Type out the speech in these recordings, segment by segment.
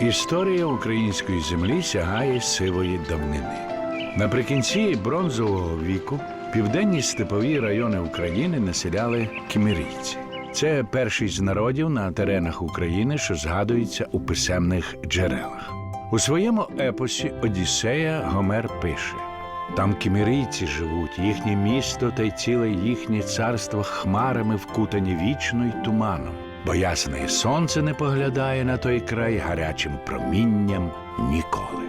Історія української землі сягає сивої давнини. Наприкінці бронзового віку південні степові райони України населяли кімерійці. Це перший з народів на теренах України, що згадується у писемних джерелах. У своєму епосі Одіссея Гомер пише: там кімерійці живуть, їхнє місто та й ціле їхнє царство хмарами вкутані вічно й туманом, бо ясне сонце не поглядає на той край гарячим промінням ніколи.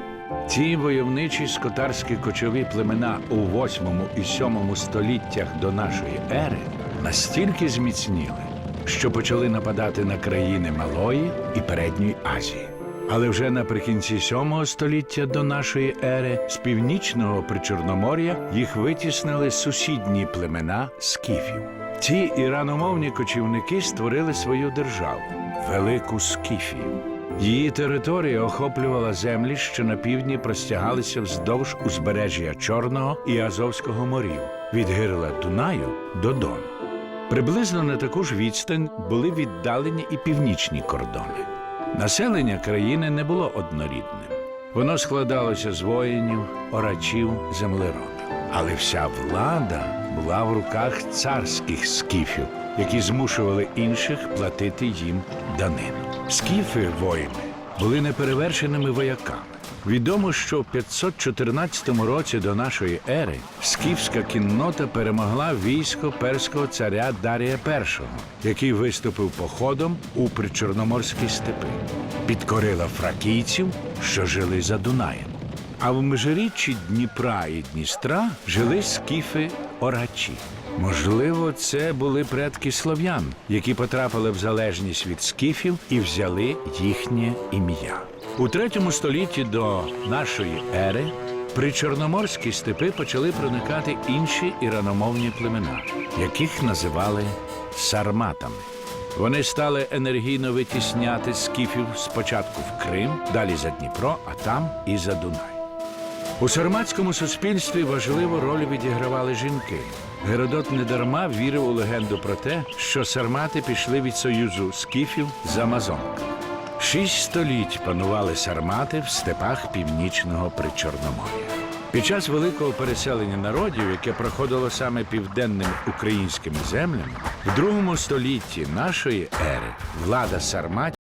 Ці войовничі скотарські кочові племена у 8 і 7 століттях до нашої ери настільки зміцніли, що почали нападати на країни Малої і Передньої Азії. Але вже наприкінці 7 століття до нашої ери з північного причорномор'я їх витіснили сусідні племена скіфів. Ці іраномовні кочівники створили свою державу Велику Скіфію. Її територія охоплювала землі, що на півдні простягалися вздовж узбережжя Чорного і Азовського морів від гирла Дунаю до Дону. Приблизно на таку ж відстань були віддалені і північні кордони. Населення країни не було однорідним. Воно складалося з воїнів, орачів, землеробів. Але вся влада була в руках царських скіфів, які змушували інших платити їм данину. Скіфи воїни були неперевершеними вояками. Відомо, що в 514 році до нашої ери скіфська кіннота перемогла військо перського царя Дарія І, який виступив походом у причорноморські степи, підкорила фракійців, що жили за Дунаєм. А в межиріччі Дніпра і Дністра жили скіфи орачі. Можливо, це були предки слов'ян, які потрапили в залежність від скіфів і взяли їхнє ім'я. У третьому столітті до нашої ери причорноморські степи почали проникати інші іраномовні племена, яких називали сарматами. Вони стали енергійно витісняти скіфів спочатку в Крим, далі за Дніпро, а там і за Дунай. У сарматському суспільстві важливу роль відігравали жінки. Геродот недарма вірив у легенду про те, що сармати пішли від союзу скіфів з амазонками. Шість століть панували сармати в степах північного причорномор'я. Під час великого переселення народів, яке проходило саме південними українськими землями, в другому столітті нашої ери влада сарматів